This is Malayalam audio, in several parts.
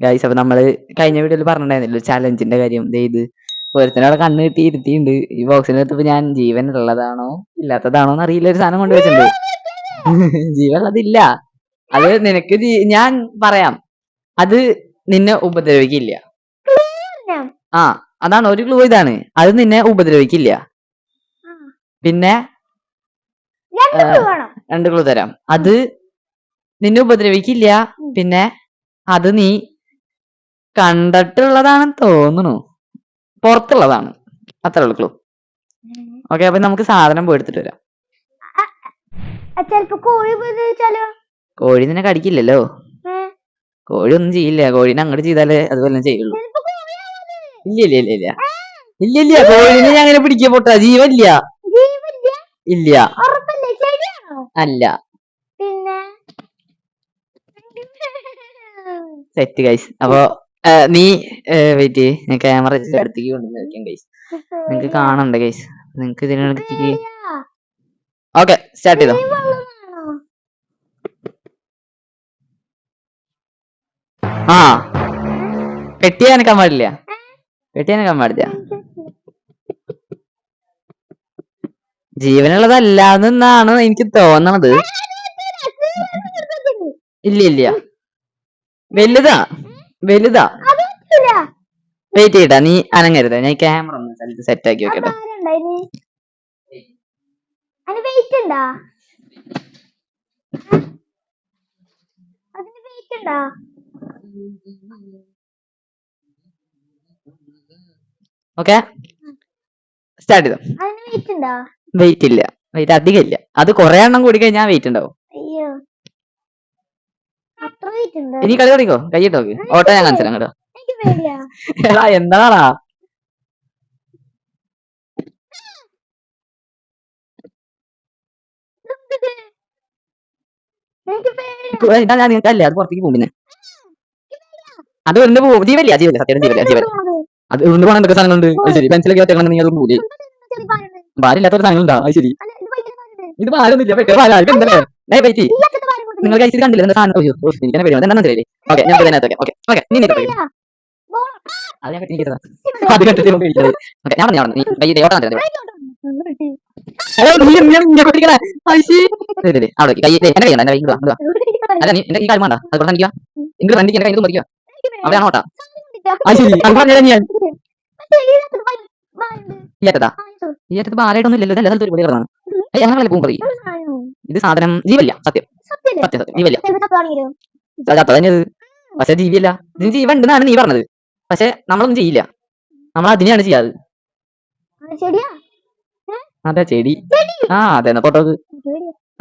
ഗൈസ് അപ്പൊ നമ്മൾ കഴിഞ്ഞ വീഡിയോയിൽ പറഞ്ഞിട്ടുണ്ടായിരുന്നല്ലോ ചലഞ്ചിന്റെ കാര്യം? ഇത് ഒരുത്തനവിടെ കണ്ണ് കിട്ടി ഇരുത്തിയിട്ടുണ്ട്. ഈ ബോക്സിനകത്ത് ഞാൻ ജീവൻ ഉള്ളതാണോ ഇല്ലാത്തതാണോ എന്ന് അറിയില്ല ഒരു സാധനം കൊണ്ടുവച്ചിട്ടുണ്ട് ജീവൻ ഉള്ളതില്ല. അത് നിനക്ക് ഞാൻ പറയാം. അത് നിന്നെ ഉപദ്രവിക്കില്ല. ആ അതാണ്. ഒരു ക്ലൂ ഇതാണ്. അത് നിന്നെ ഉപദ്രവിക്കില്ല. പിന്നെ രണ്ട് ക്ലൂ തരാം. അത് നിന്നെ ഉപദ്രവിക്കില്ല. പിന്നെ അത് നീ കണ്ടിട്ടുള്ളതാണെന്ന് തോന്നുന്നു. പുറത്തുള്ളതാണ്. അത്ര ഉള്ളു ഓക്കെ അപ്പൊ നമുക്ക് സാധനം പോയി എടുത്തിട്ട് വരാം ചെലപ്പോ കോഴി കോഴി നിന്നെ കടിക്കില്ലല്ലോ? കോഴി ഒന്നും ചെയ്യില്ല. കോഴിനെ അങ്ങോട്ട് ചെയ്താലേ അതുപോലെ ചെയ്യുള്ളൂ. ഇല്ല ഇല്ല ഇല്ല ഇല്ല. ഇല്ല ഇല്ല. കോഴിനെ ഞാൻ അങ്ങനെ പിടിക്കാൻ പൊട്ടാ. ജീവല്ല ഇല്ല. അല്ല. സെറ്റ് ഗൈസ് അപ്പൊ നീ വെയിറ്റ് ഞാൻ ക്യാമറ അടുത്തേക്ക് കൊണ്ടുവന്ന് വെക്കാം ഗൈസ് നിങ്ങക്ക് കാണണ്ട ഗൈസ് നിങ്ങക്ക് ഇതിനടുത്തേക്ക് ഓക്കെ സ്റ്റാർട്ട് ചെയ്തോ? ആ. പെട്ടി അനക്കാൻ പാടില്ല. പെട്ടി അനക്കാൻ പാടില്ല. ജീവനുള്ളതല്ലാന്നാണ് എനിക്ക് തോന്നണത്. ഇല്ല ഇല്ല. വലുതാ. വലുതാ. വെയിറ്റ് ചെയ്യട്ടാ നീ അനങ്ങരുത്. ഞാൻ ക്യാമറ ഒന്ന് സ്ഥലത്ത് സെറ്റ് ആക്കി വെക്കട്ടെ. ഓക്കെ സ്റ്റാർട്ട് ചെയ്തോ. വെയിറ്റ് ഇല്ല. വെയിറ്റ് അധികം ഇല്ല. അത് കൊറേ എണ്ണം കൂടി കഴിഞ്ഞാൽ വെയിറ്റ് ഉണ്ടാവും ഇനി കളി തുടങ്ങിക്കോ കൈയിട്ട് നോക്ക്. ഓട്ടോ ഞാൻ കാണിച്ചു കേട്ടോ. എടാ എന്താടാ? ഇതാ ഞാൻ നിങ്ങൾക്ക് അല്ലേ? അത് പുറത്തേക്ക് പോകും പിന്നെ. അത് ഒന്ന് പോകും. ജീവല്ല ജീവല്ല സത്യം ജീവല്ല ജീവല്ല അത് ഒന്ന് പോകണം എന്തൊക്കെ സാധനങ്ങളുണ്ട്? അത് ശരി പെൻസിലൊക്കെ ഒറ്റ നീ അത് പോകില്ലേ ഇല്ലാത്ത ഒരു സാധനങ്ങളുണ്ടാ? അത് ശരി. ഇത് ഭാരമൊന്നുമില്ല. പെട്ടെ ഭാര്യ എന്തല്ലേ ഏ പറ്റി നിങ്ങൾ കഴിച്ചത് കണ്ടില്ല? എന്താ സാധനം അയ്യോ ഓ, എനിക്ക് തന്നെ പേടി എന്താ തരില്ലേ ഓക്കെ ഞാൻ ഇതിനകത്ത് ഓക്കെ ഓക്കെ നീ നീ അത് ഞാൻ നിൽക്കുന്നതാ. അത് ഇരിക്കുന്നത്. ഓക്കെ ഞാൻ പറഞ്ഞു ഞാൻ പറഞ്ഞു. നീ ഓട്ടാ? അറ്റത്ത്? ഭാരമായിട്ടൊന്നും ഇല്ലല്ലോ. ഇതല്ല? സ്ഥലത്ത് ഒരു പൊടി കിടന്നാണ് പോകും പറയും ഇത് സാധനം ജീവല്ല സത്യം. സത്യം. സത്യം ജീവല്ല ചത്ത തന്നെയത് പക്ഷെ ജീവിയല്ല ഇതിന് ജീവ ഉണ്ടെന്നാണ് നീ പറഞ്ഞത്. പക്ഷെ നമ്മളൊന്നും ചെയ്യില്ല. നമ്മൾ അതിനെയാണ് ചെയ്യാറ്. അതെ ചെടി. ആ അതെ ഫോട്ടോ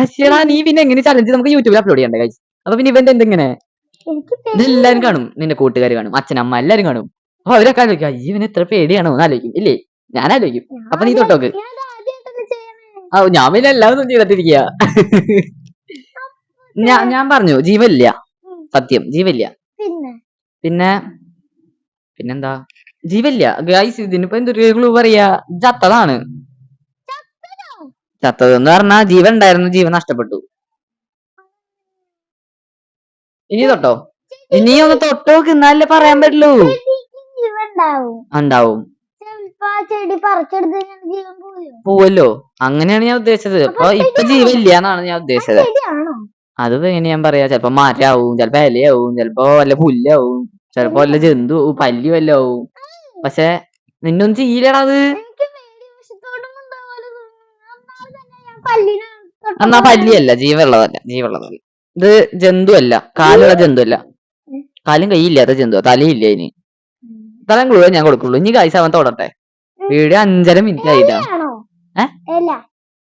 അശ്വരാ നീ പിന്നെ എങ്ങനെ ചലഞ്ച് നമുക്ക് യൂട്യൂബിൽ അപ്ലോഡ് ചെയ്യണ്ടേ കഴിച്ചു അപ്പൊ പിന്നെ ഇവന്റ് എന്തെങ്ങനെ ഇതെല്ലാരും കാണും. നിന്റെ കൂട്ടുകാർ കാണും. അച്ഛനമ്മ എല്ലാരും കാണും. അപ്പൊ അവരൊക്കെ ആലോചിക്കും അയ്യോ ഇവന് എത്ര പേടിയാണോ? എന്ന് ആലോചിക്കും. ഇല്ലേ? ഞാൻ ആലോചിക്കും. അപ്പൊ നീ തൊട്ടോക്ക്. ആ ഞാൻ പിന്നെ എല്ലാവരും ചെയ്തിട്ടിരിക്കുക. ഞാൻ ഞാൻ പറഞ്ഞു ജീവല്ല സത്യം ജീവല്ല പിന്നെ? പിന്നെ പിന്നെന്താ? ജീവല്ല ഗൈസ് ഇതിനിപ്പോ എന്തൊരു ക്ലൂ പറയാ? ചത്തതാണ്. ചത്തത് എന്ന് പറഞ്ഞാ ജീവൻ ഉണ്ടായിരുന്നു ജീവൻ നഷ്ടപ്പെട്ടു. ഇനി തൊട്ടോ? ഇനി ഒന്ന് തൊട്ടോക്ക് എന്നാലേ പറയാൻ പറ്റുള്ളൂ. ജീവൻ ഉണ്ടാവും. ജീവൻ പോവല്ലോ. അങ്ങനെയാണ് ഞാൻ ഉദ്ദേശിച്ചത്. അപ്പൊ ഇപ്പൊ ജീവല്ല എന്നാണ് ഞാൻ ഉദ്ദേശിച്ചത്. ചെടിയാണോ അത് എങ്ങനെ ഞാൻ പറയാ? ചെലപ്പോ മരാവും ചെലപ്പോ ഇലയാവും ചെലപ്പോ വല്ല പുല്ലാവും ചെലപ്പോ വല്ല ജന്തു പല്ലി വല്ല ആവും. പക്ഷെ നിന്നൊന്നും ചെയ്യില്ലടാ അത്. എന്നാ പല്ലിയല്ല ജീവുള്ളതല്ല ജീവുള്ളതല്ല ഇത് ജന്തു അല്ല കാലുള്ള ജന്തു അല്ല കാലും കൈയില്ലാത്ത ജന്തു തലയില്ല ഇനി. തലം ക്ലൂ ഞാൻ കൊടുക്കുള്ളൂ. ഇനി കാഴ്ച അവൻ തൊടട്ടെ. വീഡിയോ അഞ്ചര മിനിറ്റ് ആയിട്ടാ ഏഹ്?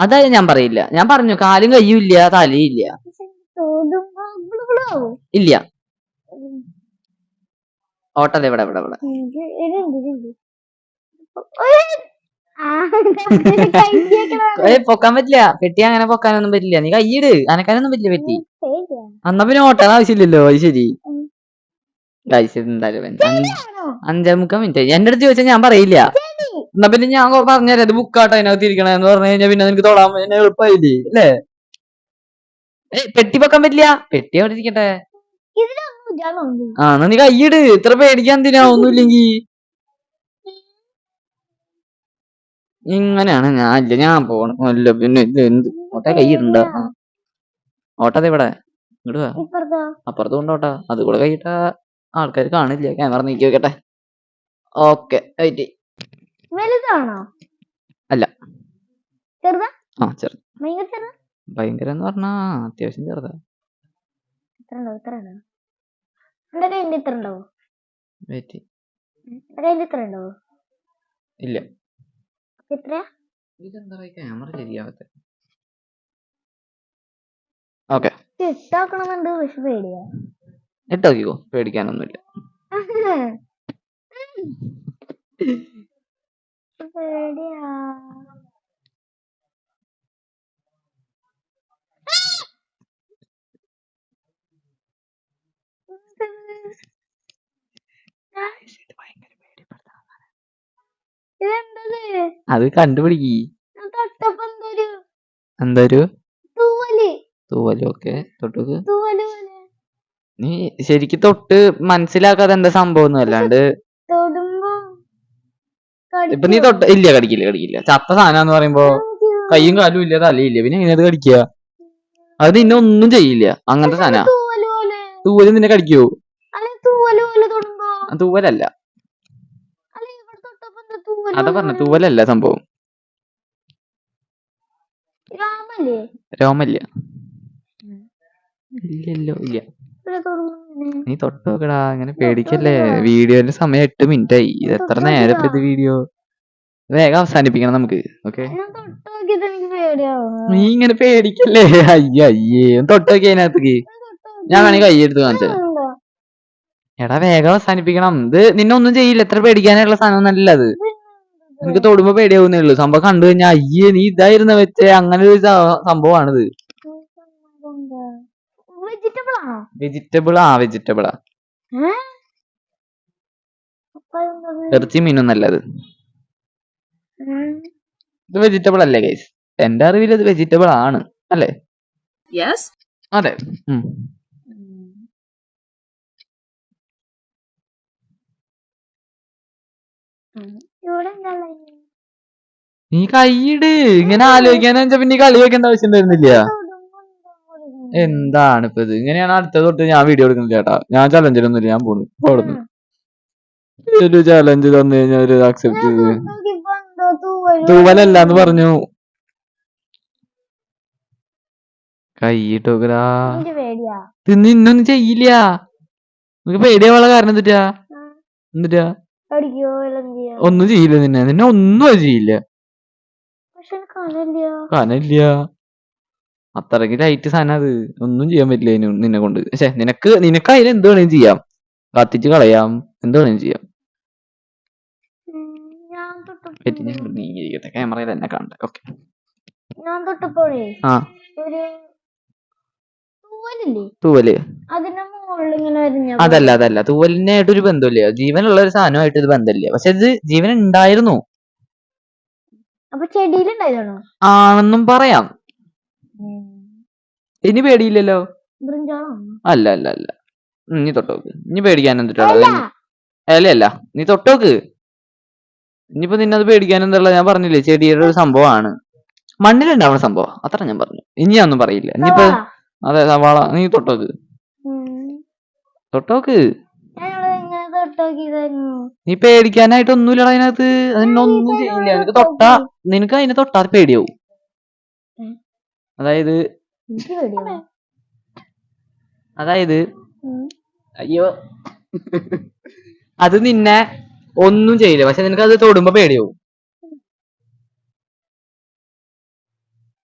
അതായത് ഞാൻ പറയില്ല. ഞാൻ പറഞ്ഞു കാലും കയ്യും ഇല്ല തലയും ഇല്ല. ഓട്ടത് ഇവിടെ ഇവിടെ ഇവിടെ. പൊക്കാൻ പറ്റില്ല. പെട്ടി അങ്ങനെ പൊക്കാനൊന്നും പറ്റില്ല. നീ കൈയിട്. അനക്കാനൊന്നും പറ്റില്ല പെട്ടി. അന്ന പിന്നെ ഓട്ടാൻ ആവശ്യമില്ലല്ലോ അത് ശരി. എന്തായാലും. അഞ്ച്- മുക്കാൽ മിനിറ്റ്. എന്റെ അടുത്ത് ചോദിച്ചാൽ ഞാൻ പറയില്ല. എന്നാ പിന്നെ ഞാൻ പറഞ്ഞുതരാം. അത് ബുക്കാട്ടോ അതിനകത്ത് ഇരിക്കണെന്ന് പറഞ്ഞു കഴിഞ്ഞാൽ പിന്നെ നിനക്ക് തൊടാൻ എളുപ്പമായില്ലേ അല്ലേ? പെട്ടി പൊക്കാൻ പറ്റില്ല. പെട്ടി അവിടെ ഇരിക്കട്ടെ. ആ എന്നാ നീ കൈയിട്. ഇത്ര പേടിക്കാൻ എന്തിനാ? ഒന്നുമില്ലെങ്കി. ഇങ്ങനെയാണ് ഞാൻ ഇല്ല ഞാൻ പോണം. അല്ല പിന്നെ ഇത് എന്ത്? ഓട്ട കൈയിടണ്ട. ഓട്ടത് ഇവിടെ. ഇങ്ങോട്ട് അപ്പുറത്ത് കൊണ്ടോട്ട അത് കൂടെ കൈയിട്ട ആൾക്കാർ കാണില്ല. ക്യാമറ നീക്കി വെക്കട്ടെ. ഓക്കെ വെയിറ്റ് വലുതാണോ? അല്ല. ചെറുതാ? ആ ചെറു ഭയങ്കര ചെറുതാ? ഭയങ്കര എന്ന് പറഞ്ഞാ അത്യാവശ്യം ചെറുതാ. ഇത്ര ഉണ്ടാവും ഇത്ര ഉണ്ടാവും എന്റെ കയ്യിൽ ഇത്ര ഉണ്ടാവോ വെയിറ്റ് എന്റെ കയ്യിൽ ഇത്ര ഉണ്ടാവോ ഇല്ല. എത്രയാ ഇതെന്താ ക്യാമറ ശരിയാവത്തെ. ഓക്കെ. ഇട്ടാക്കണമെന്നുണ്ട് പക്ഷെ പേടിയാ. ഇട്ടോക്കിക്കോ. പേടിക്കാനൊന്നുമില്ല. പേടിയാ. അത് കണ്ടുപിടിക്കി. എന്തൊരു? തൂവൽ. ഓക്കെ. തൊട്ടുക്ക്. നീ ശരിക്ക് തൊട്ട് മനസ്സിലാക്കാതെ എന്താ സംഭവം അല്ലാണ്ട് ഇപ്പൊ നീ തൊട്ട് ഇല്ല കടിക്കില്ല കടിക്കില്ല. ചത്ത സാധനം പറയുമ്പോ കയ്യും കാലും ഇല്ല തലയില്ല പിന്നെ എങ്ങനെ അത് കടിക്കുക. അത് നിന്നെ ഒന്നും ചെയ്യില്ല. അങ്ങനത്തെ സാധന. തൂവൽ നിന്നെ കടിക്കോ അല്ലെ തൂവൽ പോലെ തൊടുമ്പോ ആ, തൂവലല്ല. അതാ പറഞ്ഞ? തൂവലല്ല സംഭവം. രാമല്ലേ? ഇല്ലല്ലോ ഇല്ല. നീ തൊട്ട് നോക്കടാ അങ്ങനെ പേടിക്കല്ലേ? വീഡിയോന്റെ സമയം എട്ട് മിനിറ്റ് ആയി ഇത് എത്ര നേരം. ഇത് വീഡിയോ? വേഗം അവസാനിപ്പിക്കണം നമുക്ക് ഓക്കെ? നീ ഇങ്ങനെ പേടിക്കല്ലേ? അയ്യോ അയ്യേ. തൊട്ട് നോക്കി അതിനകത്തേക്ക്. ഞാൻ വേണമെങ്കിൽ കൈ എടുത്ത് കാണിച്ചു. എടാ വേഗം അവസാനിപ്പിക്കണം. ഇത് നിന്നെ ഒന്നും ചെയ്യില്ല. എത്ര പേടിക്കാനുള്ള സാധനം അല്ല അത്. നിനക്ക് തൊടുമ്പോ പേടിയാവുന്നേ ഉള്ളൂ. സംഭവം കണ്ടു കഴിഞ്ഞാ അയ്യേ നീ ഇതായിരുന്ന വെച്ചേ. അങ്ങനെ ഒരു സംഭവമാണിത്. വെജിറ്റബിൾ ആ വെജിറ്റബിൾ ആ. വെജിറ്റബിളാ? ഇറച്ചി മീനും നല്ലത് ഇത് വെജിറ്റബിൾ അല്ലേ ഗൈസ് എന്റെ അറിവിൽ ഇത് വെജിറ്റബിൾ ആണ്. അല്ലേ? അതെ. നീ കൈയിട് ഇങ്ങനെ ആലോചിക്കാന്ന് വെച്ചാ പിന്നെ കളി വെക്കേണ്ട ആവശ്യം വരുന്നില്ല? എന്താണ് ഇപ്പൊ ഇത് ഇങ്ങനെയാണ് അടുത്ത തൊട്ട് ഞാൻ വീഡിയോ എടുക്കുന്നത് ചേട്ടാ. ഞാൻ ചലഞ്ചിലൊന്നുമില്ല ഞാൻ പോണു. അവിടുന്ന്. ഒരു ചലഞ്ച് തന്നു കഴിഞ്ഞാൽ ഒരു അക്സെപ്റ്റ് ചെയ്ത് തൊട്ട് നോക്കിയപ്പോ എന്തോ തൂവൽ തൂവലല്ല എന്ന് പറഞ്ഞു. കൈയിട്ടോക്കടാ തിന്നിന്നൊന്നും പേടിയാ? തിന്ന് ഇന്നൊന്നും ചെയ്യില്ല. നിനക്ക് പേടിയാവുള്ള കാരണം എന്തിട്ടാ? ആ. എന്നിട്ടാ കടിക്കോ വല്ലതും ചെയ്യോ ഒന്നും ചെയ്യില്ല നിന്നെ. നിന്നെ ഒന്നും അത് ചെയ്യില്ല. പക്ഷെ അത്രയ്ക്ക് അത്രയ്ക്ക് ലൈറ്റ് സാധനം അത്. ഒന്നും ചെയ്യാൻ പറ്റില്ല അതിന് നിന്നെ കൊണ്ട്. പക്ഷെ നിനക്ക് നിനക്ക് അതിന് എന്ത് വേണേലും ചെയ്യാം. കത്തിച്ച് കളയാം. എന്ത് വേണേലും ചെയ്യാം. ഞാൻ ക്യാമറയിൽ എന്നെ കാണട്ടെ. ഓക്കെ ഞാൻ തൊട്ടപ്പോഴേ ആ. തൂവൽ. അതല്ല അതല്ല. തൂവലിനായിട്ട് ഒരു ബന്ധമില്ല. ജീവനുള്ള ഒരു സാധനമായിട്ട് ഇത് ബന്ധമില്ല. പക്ഷെ ഇത് ജീവൻ ഉണ്ടായിരുന്നു ആണെന്നും പറയാം. ഇനി പേടിയില്ലല്ലോ? അല്ല അല്ല അല്ല. നീ തൊട്ടോക്ക് ഇനി പേടിക്കാൻ എന്തിട്ടുള്ളത് അല്ല. നീ തൊട്ടോക്ക് ഇനിയിപ്പോ നിന്നത് പേടിക്കാൻ എന്തുള്ള ഞാൻ പറഞ്ഞില്ലേ? ചെടിയുടെ ഒരു സംഭവമാണ്. മണ്ണിലുണ്ടാവുന്ന സംഭവം. അത്ര ഞാൻ പറഞ്ഞു. ഇനി ഞാൻ ഒന്നും പറയില്ല. ഇനിയിപ്പോ. അതെ സവാള നീ തൊട്ടോക്ക്. തൊട്ടോക്ക്. നീ പേടിക്കാനായിട്ട് ഒന്നുമില്ലടാ അതിനകത്ത് അതിനൊന്നും ചെയ്യില്ല. നിനക്ക് തൊട്ട നിനക്ക് അതിനെ തൊട്ടാ പേടിയാവും. അതായത് അതായത് അയ്യോ. അത് നിന്നെ ഒന്നും ചെയ്യില്ല. പക്ഷെ നിനക്ക് അത് തൊടുമ്പോ പേടിയാവും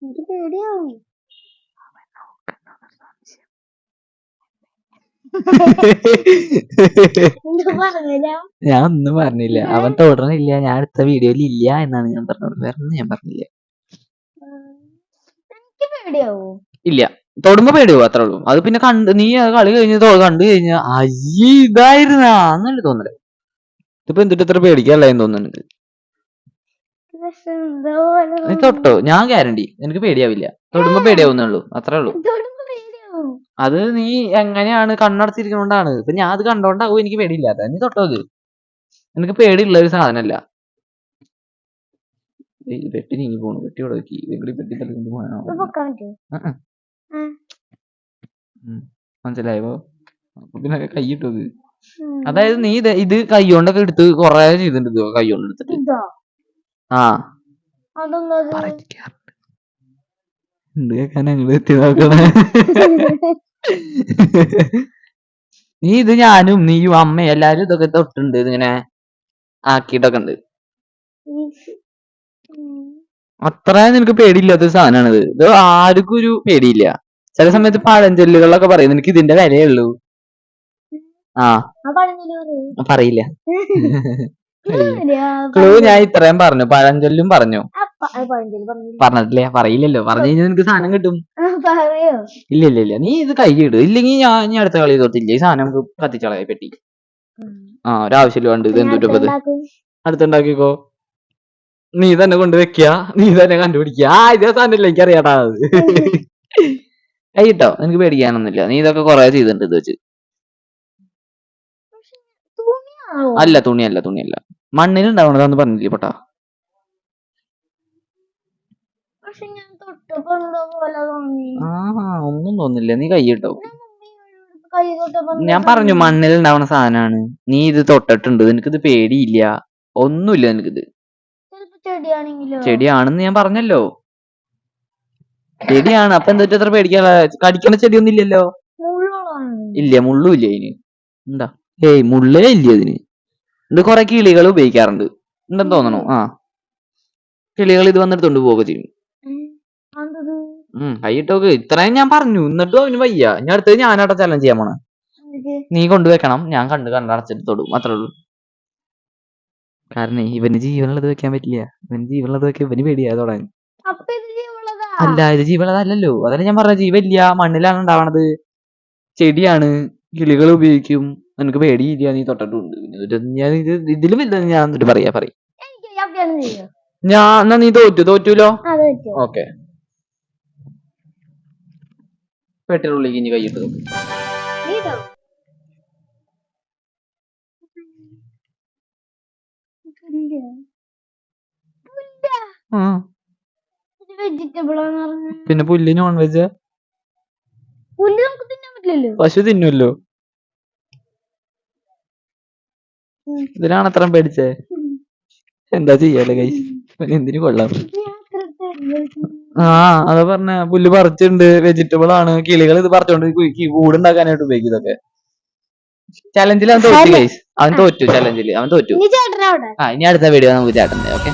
എനിക്ക് പേടിയാവും എന്താ പറഞ്ഞില്ല ഞാൻ ഒന്നും പറഞ്ഞില്ല. അവൻ തുടരണില്ല ഞാൻ അടുത്ത വീഡിയോയിൽ ഇല്ല എന്നാണ് ഞാൻ പറഞ്ഞത്. വേറെ ഒന്നും ഞാൻ പറഞ്ഞില്ല. ഇല്ല. തൊടുമ്പോ പേടിയാവും അത്രേ ഉള്ളൂ. അത് പിന്നെ കണ്ട് നീ കളി കഴിഞ്ഞ കണ്ടു കഴിഞ്ഞാ അയ്യേ ഇതായിരുന്നാ തോന്നൽ. ഇതിപ്പോ എന്തിട്ട് ഇത്ര പേടിക്കല്ല എന്ന് തോന്നുന്നുണ്ട്. നീ തൊട്ടോ? ഞാൻ ഗ്യാരണ്ടി എനിക്ക് പേടിയാവില്ല. തൊടുമ്പോ പേടിയാവുന്നേ ഉള്ളൂ. അത്രേ ഉള്ളൂ. അത് നീ എങ്ങനെയാണ് കണ്ണടച്ചിരിക്കുന്നോണ്ടാണ്. ഇപ്പൊ ഞാൻ അത് കണ്ടോണ്ടാവും എനിക്ക് പേടിയില്ലാത്ത നീ തൊട്ടോ അത് എനിക്ക് പേടിയുള്ള ഒരു സാധനല്ല. വെട്ടി പെട്ടി നീങ്ങി പോണു. പെട്ടി ഇവിടെ വെക്കി. ഇതെങ്കിലും പെട്ടി തലകൊണ്ട് പോയാ മനസ്സിലായോ? പിന്നെ കൈയിട്ടു. അതായത് നീ ഇത് ഇത് കൈ കൊണ്ടൊക്കെ എടുത്ത് കൊറേ ചെയ്തിട്ടുണ്ട് ഇത്? കൈ കൊണ്ടെടുത്തിട്ട് ഇതോ ആ എന്ത് കേൾക്കാൻ ഞങ്ങൾ എത്തി നോക്കണേ നീ ഇത് ഞാനും നീയും അമ്മയും എല്ലാരും ഇതൊക്കെ തൊട്ടുണ്ട് ഇങ്ങനെ ആക്കിയിട്ടൊക്കെ ഉണ്ട്. അത്ര നിനക്ക് പേടിയില്ലാത്ത ഒരു സാധനമാണിത് ഇത് ആർക്കും ഒരു പേടിയില്ല. ചില സമയത്ത് പഴഞ്ചൊല്ലുകളൊക്കെ പറയും നിനക്ക് ഇതിന്റെ വിലയുള്ളൂ ആ. പറയില്ല. ക്ലൂ ഞാൻ ഇത്രയും പറഞ്ഞു. പഴഞ്ചൊല്ലും പറഞ്ഞു. പറഞ്ഞിട്ടില്ലേ പറയില്ലല്ലോ. പറഞ്ഞു കഴിഞ്ഞാൽ നിനക്ക് സാധനം കിട്ടും. ഇല്ല ഇല്ല ഇല്ല. നീ ഇത് കൈ ഇടും. ഇല്ലെങ്കിൽ ഞാൻ ഇനി അടുത്ത കളി തോത്തില്ല ഈ സാധനം നമുക്ക് കത്തിച്ചളയാ പെട്ടി ആ ഒരാവശ്യമില്ല കണ്ട് ഇത് എന്തുട്ടപ്പത്. അടുത്തുണ്ടാക്കിക്കോ. നീ തന്നെ കൊണ്ട് വെക്കുക നീ തന്നെ കണ്ടുപിടിക്കുക ആ ഇതേ സാധനമില്ല എനിക്കറിയാട്ടാ അത്. കൈട്ടോ നിനക്ക് പേടിക്കാനൊന്നുമില്ല. നീ ഇതൊക്കെ കൊറേ ചെയ്തിട്ടുണ്ട് ഇത് വെച്ച്. അല്ല തുണിയല്ല തുണിയല്ല. പറഞ്ഞില്ലേ പൊട്ടാ? പക്ഷെ പറഞ്ഞില്ല ആ ഒന്നും തോന്നില്ല. നീ കൈയിട്ടോ? ഞാൻ കൈ തൊട്ടപ്പോ ഞാൻ പറഞ്ഞു മണ്ണിൽ ഉണ്ടാവുന്ന സാധനമാണ് നീ ഇത് തൊട്ടിട്ടുണ്ട്. നിനക്കിത് പേടിയില്ല. ഒന്നുമില്ല നിനക്കിത്. ചെടിയാണെന്ന് ഞാൻ പറഞ്ഞല്ലോ. ചെടിയാണ്. അപ്പൊ എന്താ പേടിക്കാൻ പേടിക്കാനുള്ള? കടിക്കണ ചെടിയൊന്നും ഇല്ലല്ലോ. ഇല്ല മുള്ളും ഇല്ല ഇതിന് എന്താ? ഏയ് മുള്ളേ ഇല്ല ഇതിന് ഇത് കൊറേ കിളികൾ ഉപയോഗിക്കാറുണ്ട്. ഉണ്ടെന്ന് തോന്നണു. ആ. കിളികൾ ഇത് വന്നെടുത്തോണ്ട് പോവുക ചെയ്യും. കൈയിട്ടോക്ക് ഇത്രയും ഞാൻ പറഞ്ഞു. എന്നിട്ടും അവന് വയ്യ. ഞാൻ അടുത്തത് ഞാനവിടെ ചലഞ്ച് ചെയ്യാൻ പോണ. നീ കൊണ്ടുവെക്കണം. ഞാൻ കണ്ട് കണ്ടടച്ചെടുത്തോടും തൊടും. അത്രേ ഉള്ളൂ. കാരണം ഇവന് ജീവനുള്ളത് വെക്കാൻ പറ്റില്ല. ഇവന് ജീവനുള്ളത് വെക്കാൻ ഇവന് പേടിയാ തുടങ്ങി. അല്ല ഇത് ജീവനുള്ളതല്ലല്ലോ. അതല്ല ഞാൻ പറഞ്ഞ ജീവില്ല മണ്ണിലാണ് ഉണ്ടാവണത്. ചെടിയാണ്. കിളികൾ ഉപയോഗിക്കും. നിനക്ക് പേടിയില്ല നീ തൊട്ടിട്ടുണ്ട്. ഞാൻ ഇത് ഇതിലും ഇല്ല ഞാൻ എന്നിട്ട് പറയാ പറയും. ഞാൻ എന്നാ നീ തോറ്റു തോറ്റൂലോ? ഓക്കെ. പെട്ടിനുള്ളിൽ ഇനി കൈയിട്ട് നോക്ക്. പിന്നെ പുല്ല്. നോൺ വെജ് പുല്ല് നമുക്ക് തിന്നാൻ പറ്റില്ലല്ലോ. പശു തിന്നുമല്ലോ ഇതിനാണ് അത്ര പേടിച്ചേ? എന്താ ചെയ്യാലേ കൈ എന്തിനു കൊള്ളാം? ആ അതാ പറഞ്ഞ. പുല്ല് പറിച്ചിട്ടുണ്ട്. വെജിറ്റബിൾ ആണ്. കിളികൾ ഇത് പറിച്ചോണ്ട് കൂട് കൂടുണ്ടാക്കാനായിട്ട് ഉപയോഗിക്കും ഇതൊക്കെ. ചലഞ്ചിൽ അവൻ തോറ്റു ഗൈസ് അവൻ തോറ്റു ചലഞ്ചിൽ അവൻ തോറ്റു. ആ ഇനി അടുത്ത വീഡിയോ നമുക്ക് ചേട്ടൻ ഓക്കെ